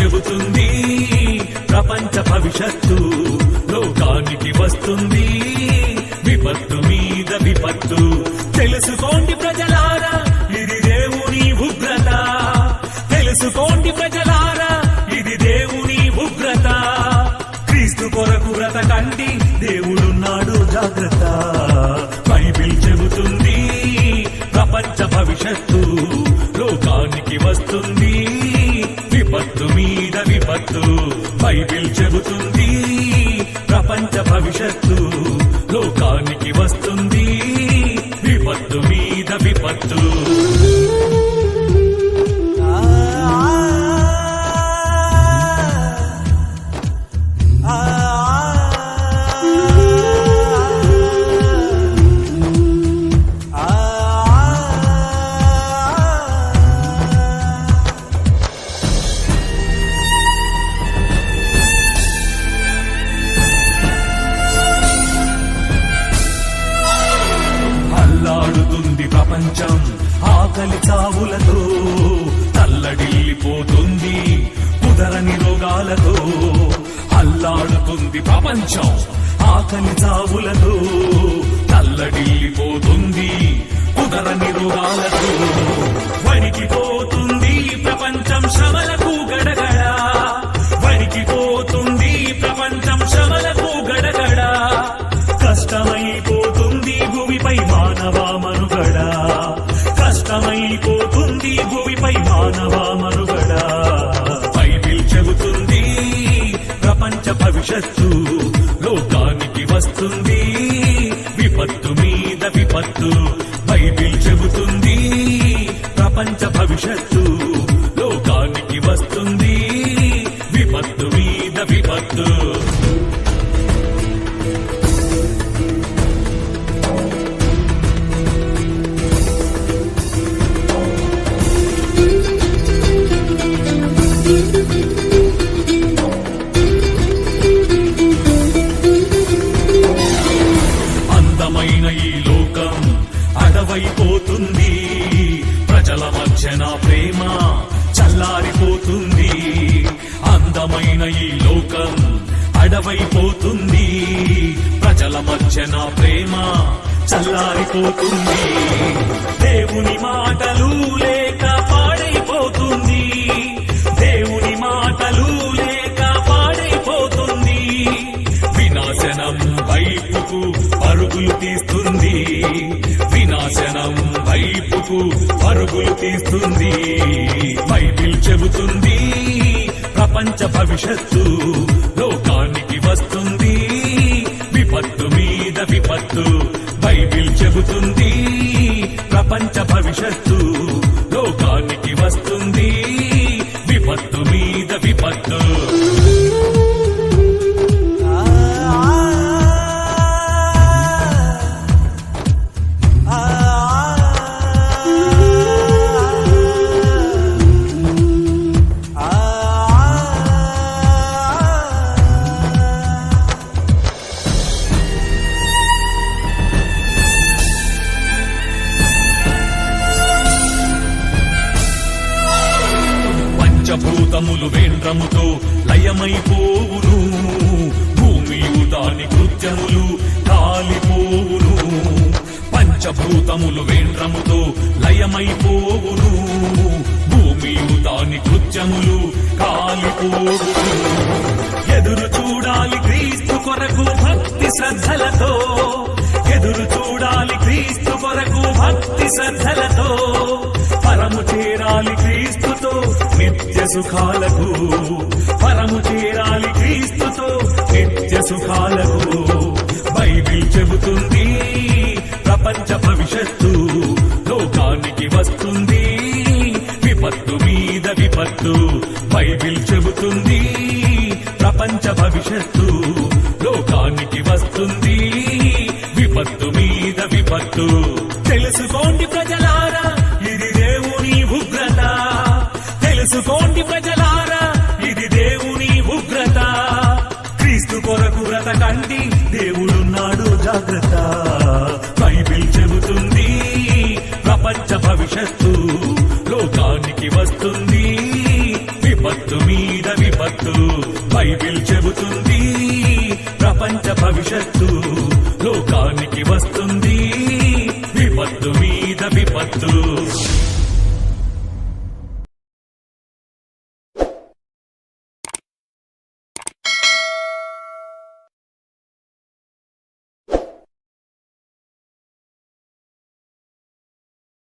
చెబుతుంది. ప్రపంచ భవిష్యత్తు లోకానికి వస్తుంది. విపత్తు మీద విపత్తు. తెలుసుకోండి ప్రజలారా ఇది దేవుని ఉగ్రత. తెలుసుకోండి ప్రజలారా ఇది దేవుని ఉగ్రత. క్రీస్తు కొరకు బ్రతకండి దేవుడున్నాడు జాగ్రత్త. బైబిల్ చెబుతుంది ప్రపంచ భవిష్యత్తు బైబిల్ చెబుతుంది. ప్రపంచ భవిష్యత్తు లోకానికి వస్తుంది. విపత్తు మీద విపత్తు. ప్రపంచం ఆకలి చావులతో తల్లడిల్లిపోతుంది కుదరని రోగాలతో అల్లాడుతుంది ప్రపంచం ఆకలి చావులతో తల్లడిల్లిపోతుంది కుదరని రోగాలతో వణికిపోతుంది ప్రపంచం శ్రమలకు గడగడ. మానవ మనుగడ. బైబిల్ చెబుతుంది ప్రపంచ భవిష్యత్తు లోకానికి వస్తుంది. విపత్తు మీద విపత్తు బైబిల్ చెబుతుంది ప్రపంచ భవిష్యత్తు అందమైన ఈ లోకం అడవైపోతుంది. ప్రజల మధ్యన ప్రేమ చల్లారిపోతుంది. దేవుని మాటలు లేక పాడైపోతుంది. దేవుని మాటలు లేక పాడైపోతుంది. వినాశనం వైపుకు పరుగులు తీస్తుంది. వినాశనం వైపుకు పరుగులు తీస్తుంది. బైబిల్ చెబుతుంది ప్రపంచ భవిష్యత్తు లోకానికి వస్తుంది. విపత్తు మీద విపత్తు బైబిల్ చెబుతుంది. ప్రపంచ భవిష్యత్తు పంచభూతములు వేంద్రముతో లయమైపోవును. భూమి దాని కృత్యములు కాలిపోవును. పంచభూతములు వేంద్రముతో లయమైపోవును. భూమి దాని కృత్యములు కాలిపోవును. ఎదురు చూడాలి క్రీస్తు కొరకు భక్తి శ్రద్ధలతో. ఎదురు చూడాలి క్రీస్తు కొరకు భక్తి శ్రద్ధలతో. చేరాలి క్రీస్తుతో నిత్య సుఖాలకు. పరము చేరాలి క్రీస్తుతో నిత్య సుఖాలకు. బైబిల్ చెబుతుంది ప్రపంచ భవిష్యత్తు లోకానికి వస్తుంది. విపత్తు మీద విపత్తు బైబిల్ చెబుతుంది ప్రపంచ భవిష్యత్తు లోకానికి వస్తుంది. విపత్తు మీద విపత్తు. తెలుసుకోండి తెలుసుకోండి ప్రజలారా ఇది దేవుని ఉగ్రత. క్రీస్తు కొరకు బ్రతకండి దేవుడున్నాడు జాగ్రత్త. బైబిల్ చెబుతుంది ప్రపంచ భవిష్యత్తు లోకానికి వస్తుంది. విపత్తు మీద విపత్తు బైబిల్ చెబుతుంది ప్రపంచ భవిష్యత్తు లోకానికి వస్తుంది. విపత్తు మీద విపత్తు